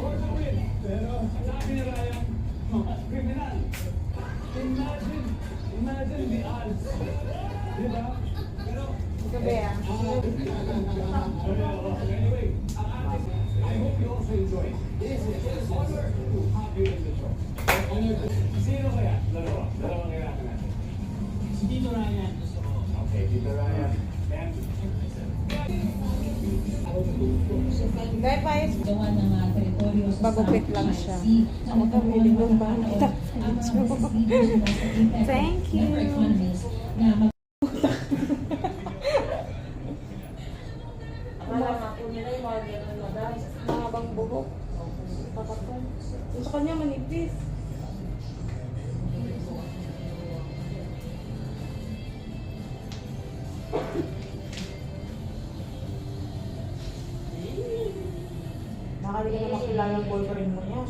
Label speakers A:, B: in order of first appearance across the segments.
A: Pero sabi ni Ryan, mga kriminal. Imagine, imagine the odds. Di ba? Pero, anyway, I hope you also enjoy. This is an honor to have you in the show. Sino kaya? Dalawa. Dalawang kailangan natin.
B: Si Tito Ryan.
A: Okay, Tito Ryan. And,
C: Dahil pa is
D: gawa ng teritoryo sa
C: Bagupit
D: South
C: lang siya. Ako ka, willing
D: sa impact
C: Thank you. Mahabang buhok. Papatong. Yung sa kanya manipis. Nakali makilala ang boyfriend mo niya.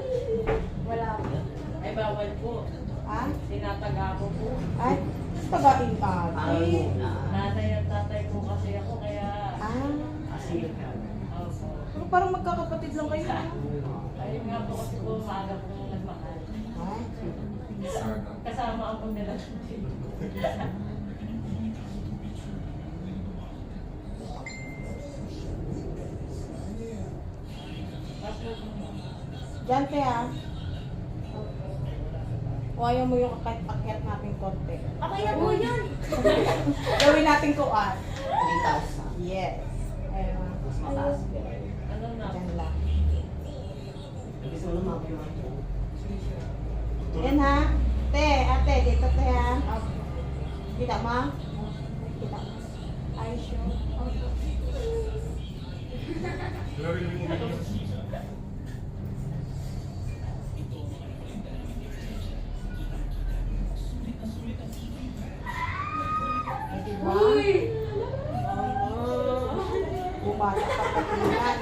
C: Wala po.
E: Ay, bawal po.
C: Ha?
E: Tinataga ko po.
C: Ay, tagain ka. Ay.
E: Nanay at tatay po kasi ako, kaya...
C: Ah.
E: Opo.
C: Pero parang magkakapatid lang kayo.
E: Ayun nga po kasi po, maaga po nagmahal.
C: Ay.
E: Kasama ang pamilya.
C: Diyan kaya. O ayaw mo yung akyat natin konti.
E: Akaya po yan!
C: Gawin natin kuan. 3,000. Yes. Ayun. Mas mataas.
E: Ano na?
C: Diyan lang. Yan ha. Te, ate, dito te ha. Okay. Kita mo? Kita mo. Ay, sure. Okay. Uy! Bumata pa patingan.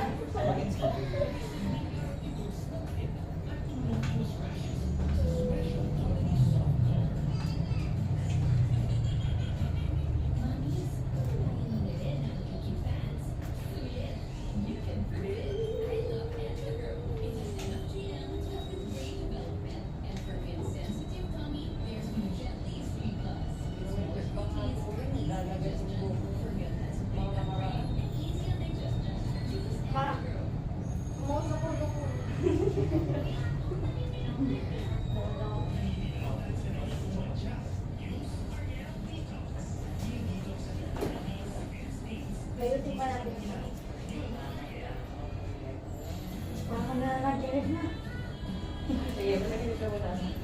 C: Baka na nag-give na.
E: Sige, malagay ka muna.
C: Bakit